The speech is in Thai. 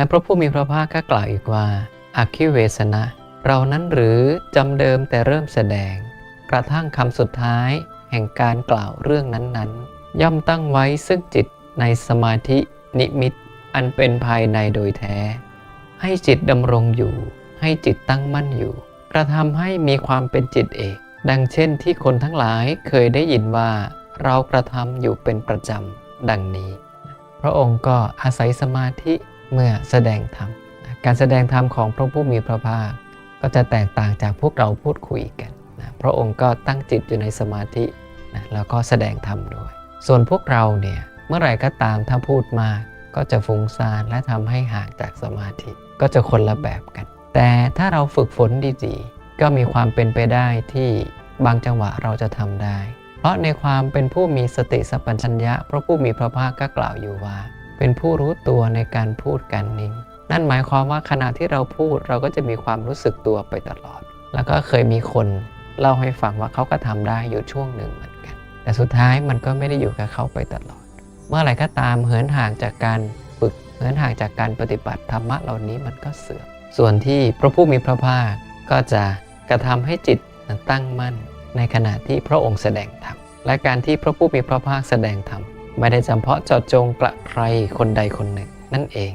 และพระผู้มีพระภาคก็กล่าวอีกว่าอาคิเวสนะ เรานั้นหรือจำเดิมแต่เริ่มแสดง กระทั่งคำสุดท้าย แห่งการกล่าวเรื่องนั้นๆ ย่อมตั้งไว้ซึ่งจิตในสมาธินิมิต อันเป็นภายในโดยแท้ ให้จิตดำรงอยู่ ให้จิตตั้งมั่นอยู่ กระทำให้มีความเป็นจิตเอก ดังเช่นที่คนทั้งหลายเคยได้ยินว่า เรากระทำอยู่เป็นประจำดังนี้ พระองค์ก็อาศัยสมาธิ เมื่อแสดงธรรมการแสดงธรรมของพระผู้มีพระภาคก็จะแตกต่างจากพวกเราพูดคุยกันนะพระองค์ก็ตั้งจิตอยู่ในสมาธินะแล้วก็แสดงธรรมด้วย ส่วนพวกเราเนี่ยเมื่อไหร่ก็ตามถ้าพูดมากก็จะฟุ้งซ่านและทำให้ห่างจากสมาธิก็จะคนละแบบกัน แต่ถ้าเราฝึกฝนดีๆ ก็มีความเป็นไปได้ที่บางจังหวะเราจะทำได้ เพราะในความเป็นผู้มีสติสัพพัญญะพระผู้มีพระภาคก็กล่าวอยู่ว่า เป็นผู้รู้ตัวในการพูดการนิ่ง นั่นหมายความว่าขณะที่เราพูดเราก็จะมีความรู้สึกตัวไปตลอด แล้วก็เคยมีคนเล่าให้ฟังว่าเขาก็ทำได้อยู่ช่วงหนึ่งเหมือนกัน แต่สุดท้ายมันก็ไม่ได้อยู่กับเขาไปตลอด เมื่อไหร่ก็ตามเหินห่างจากการฝึกเหินห่างจากการปฏิบัติธรรมะเหล่านี้มันก็เสื่อม ส่วนที่พระผู้มีพระภาคก็จะกระทำให้จิตตั้งมั่นในขณะที่พระองค์แสดงธรรม และการที่พระผู้มีพระภาคแสดงธรรม ไม่ได้จำเพาะเจาะจงกระใครคนใดคนหนึ่งนั่นเอง